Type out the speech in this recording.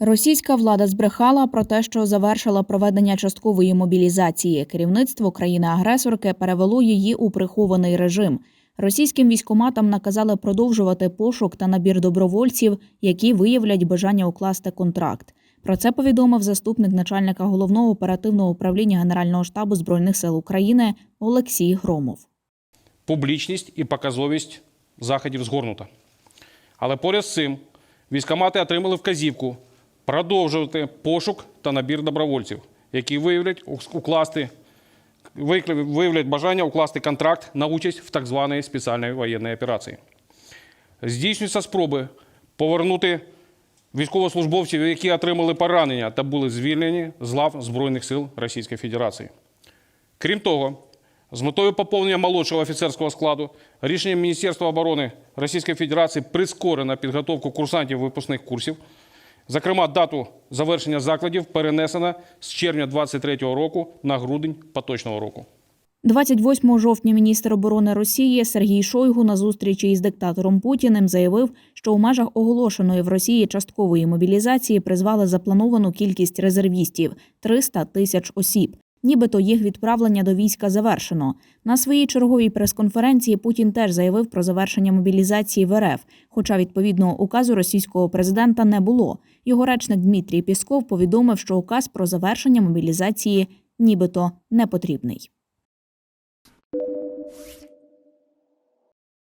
Російська влада збрехала про те, що завершила проведення часткової мобілізації. Керівництво країни-агресорки перевело її у прихований режим. Російським військоматам наказали продовжувати пошук та набір добровольців, які виявлять бажання укласти контракт. Про це повідомив заступник начальника головного оперативного управління Генерального штабу збройних сил України Олексій Громов. публічність і показовість заходів згорнута. Але поряд з цим військомати отримали вказівку продовжувати пошук та набір добровольців, які виявлять укласти виявлять бажання укласти контракт на участь в так званій спеціальній воєнній операції. Здійснюються спроби повернути військовослужбовців, які отримали поранення та були звільнені з лав Збройних сил Російської Федерації. Крім того, з метою поповнення молодшого офіцерського складу рішенням Міністерства оборони Російської Федерації прискорено підготовку курсантів випускних курсів. Зокрема, дату завершення закладів перенесена з червня 2023 року на грудень поточного року. 28 жовтня міністр оборони Росії Сергій Шойгу на зустрічі із диктатором Путіним заявив, що у межах оголошеної в Росії часткової мобілізації призвали заплановану кількість резервістів 300 тисяч осіб. Нібито їх відправлення до війська завершено. На своїй черговій прес-конференції Путін теж заявив про завершення мобілізації в РФ, хоча відповідного указу російського президента не було. Його речник Дмитрій Пісков повідомив, що указ про завершення мобілізації нібито не потрібний.